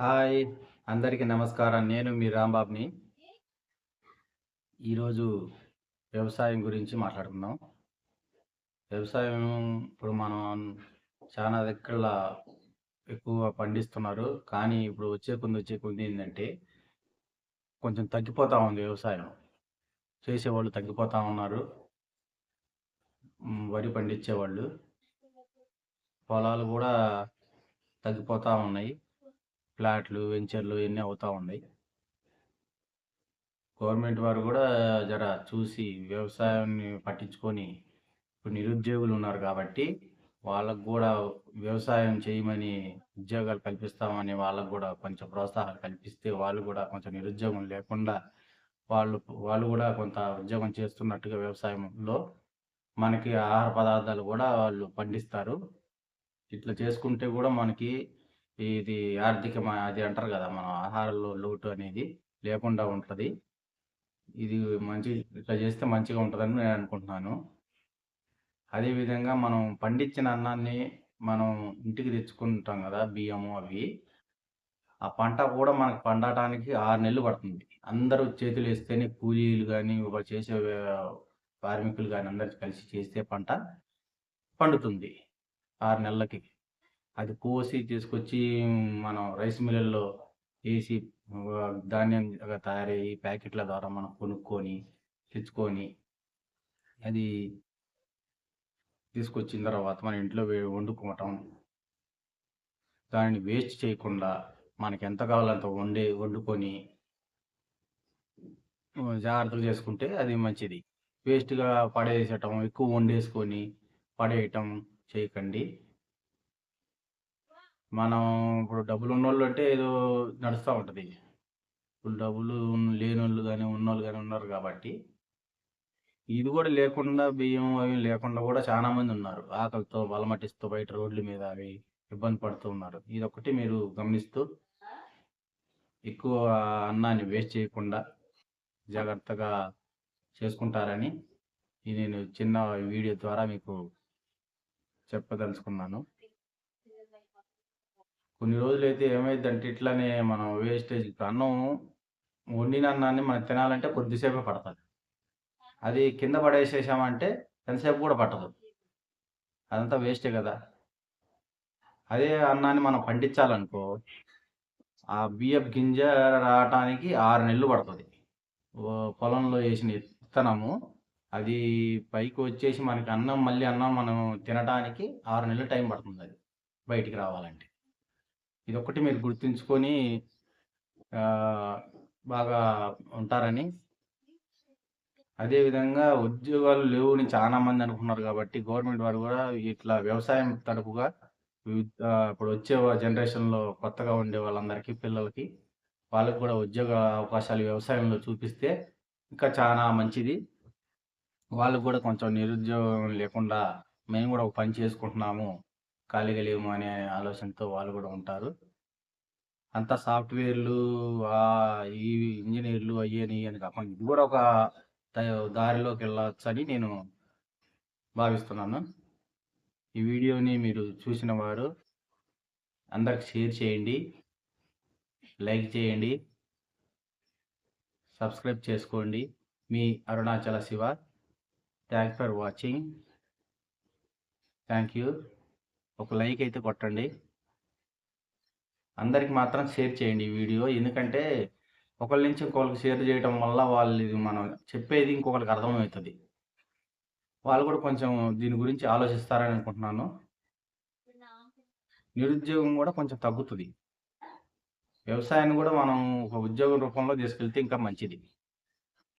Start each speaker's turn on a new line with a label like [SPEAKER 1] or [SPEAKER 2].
[SPEAKER 1] Hi అందరికీ నమస్కారం. నేను మీ రాంబాబుని. ఈరోజు వ్యవసాయం గురించి మాట్లాడుకుందాం. వ్యవసాయం ఇప్పుడు మనం చాలా దగ్గర ఎక్కువ పండిస్తున్నారు. కానీ ఇప్పుడు వచ్చే కొంది వచ్చే కొంది ఏంటంటే కొంచెం తగ్గిపోతూ ఉంది వ్యవసాయం. చేసేవాళ్ళు తగ్గిపోతూ ఉన్నారు. వరి పండించేవాళ్ళు. పొలాలు కూడా తగ్గిపోతూ ఉన్నాయి. ఫ్లాట్లు వెంచర్లు ఇవన్నీ అవుతూ ఉన్నాయి. గవర్నమెంట్ వారు కూడా జర చూసి వ్యవసాయాన్ని పట్టించుకొని ఇప్పుడు నిరుద్యోగులు ఉన్నారు కాబట్టి వాళ్ళకు కూడా వ్యవసాయం చేయమని ఉద్యోగాలు కల్పిస్తామని వాళ్ళకు కూడా కొంచెం ప్రోత్సాహాలు కల్పిస్తే వాళ్ళు కూడా కొంచెం నిరుద్యోగం లేకుండా వాళ్ళు వాళ్ళు కూడా కొంత ఉద్యోగం చేస్తున్నట్టుగా వ్యవసాయంలో మనకి ఆహార పదార్థాలు కూడా వాళ్ళు పండిస్తారు. ఇట్లా చేసుకుంటే కూడా మనకి ఇది ఆర్థిక అది అంటారు కదా మన ఆహారంలో లోటు అనేది లేకుండా ఉంటుంది. ఇది మంచి ఇట్లా చేస్తే మంచిగా ఉంటుందని నేను అనుకుంటున్నాను. అదేవిధంగా మనం పండించిన అన్నాన్ని మనం ఇంటికి తెచ్చుకుంటాం కదా బియ్యము అవి. ఆ పంట కూడా మనకు పండటానికి ఆరు నెలలు పడుతుంది. అందరూ చేతులు వేస్తేనే కూలీలు కానీ చేసే కార్మికులు కానీ అందరు కలిసి చేస్తే పంట పండుతుంది. ఆరు నెలలకి. అది కోసి తీసుకొచ్చి మనం రైస్ మిల్లల్లో వేసి ధాన్యం ధాన్యంగా తయారయ్యి ప్యాకెట్ల ద్వారా మనం కొనుక్కొని తెచ్చుకొని అది తీసుకొచ్చిన తర్వాత మన ఇంట్లో వే- వండుకోవటం. దానిని వేస్ట్ చేయకుండా మనకి ఎంత కావాలో అంత వండే వండుకొని జాగ్రత్తలు చేసుకుంటే అది మంచిది. వేస్ట్గా పడేసేయటం ఎక్కువ వండేసుకొని పడేయటం చేయకండి. మనం ఇప్పుడు డబ్బులు ఉన్నోళ్ళు అంటే ఏదో నడుస్తూ ఉంటుంది. ఇప్పుడు డబ్బులు లేనోళ్ళు కానీ ఉన్నోళ్ళు కానీ ఉన్నారు కాబట్టి ఇది కూడా లేకుండా బియ్యం అవి లేకుండా కూడా చాలా మంది ఉన్నారు. ఆకలితో బలమటిస్తూ బయట రోడ్ల మీద అవి ఇబ్బంది పడుతూ ఉన్నారు. ఇది ఒకటి మీరు గమనిస్తూ ఎక్కువ అన్నాన్ని వేస్ట్ చేయకుండా జాగ్రత్తగా చేసుకుంటారని ఇది నేను చిన్న వీడియో ద్వారా మీకు చెప్పదలుచుకున్నాను. కొన్ని రోజులు అయితే ఏమైందంటే ఇట్లానే మనం వేస్టేజ్ అన్నం వండిన అన్నాన్ని మనం తినాలంటే కొద్దిసేపే పడుతుంది. అది కింద పడేసేసామంటే ఎంతసేపు కూడా పట్టదు. అదంతా వేస్టే కదా. అదే అన్నాన్ని మనం పండించాలనుకో ఆ బియ్యపు గింజ రావటానికి ఆరు నెలలు పడుతుంది. పొలంలో వేసిన విత్తనము అది పైకి వచ్చేసి మనకి అన్నం మళ్ళీ అన్నం మనం తినడానికి ఆరు నెలలు టైం పడుతుంది అది బయటికి రావాలంటే. ఇది ఒకటి మీరు గుర్తుంచుకొని బాగా ఉంటారని. అదేవిధంగా ఉద్యోగాలు లేవు అని చాలా మంది అనుకున్నారు కాబట్టి గవర్నమెంట్ వారు కూడా ఇట్లా వ్యవసాయం తరపుగా వివిధ ఇప్పుడు వచ్చే జనరేషన్లో కొత్తగా ఉండే వాళ్ళందరికీ పిల్లలకి వాళ్ళకి కూడా ఉద్యోగ అవకాశాలు వ్యవసాయంలో చూపిస్తే ఇంకా చాలా మంచిది. వాళ్ళకు కూడా కొంచెం నిరుద్యోగం లేకుండా మేము కూడా ఒక పని చేసుకుంటున్నాము. ఖాళీగా లేము అనే ఆలోచనతో వాళ్ళు కూడా ఉంటారు. అంత సాఫ్ట్వేర్లు ఆ, ఈ ఇంజనీర్లు అయ్యని అని కాకుండా ఇది కూడా ఒక దారిలోకి వెళ్ళొచ్చని నేను భావిస్తున్నాను. ఈ వీడియోని మీరు చూసిన వారు అందరికి షేర్ చేయండి లైక్ చేయండి సబ్స్క్రైబ్ చేసుకోండి. మీ Arunachala Shiva. Thanks for watching. Thank you. ఒక లైక్ అయితే కొట్టండి. అందరికి మాత్రం షేర్ చేయండి ఈ వీడియో. ఎందుకంటే ఒకరి నుంచి ఇంకొకరికి షేర్ చేయడం వల్ల వాళ్ళు మనం చెప్పేది ఇంకొకరికి అర్థమవుతుంది. వాళ్ళు కూడా కొంచెం దీని గురించి ఆలోచిస్తారని అనుకుంటున్నాను. నిరుద్యోగం కూడా కొంచెం తగ్గుతుంది. వ్యవసాయాన్ని కూడా మనం ఒక ఉద్యోగం రూపంలో తీసుకెళ్తే ఇంకా మంచిది.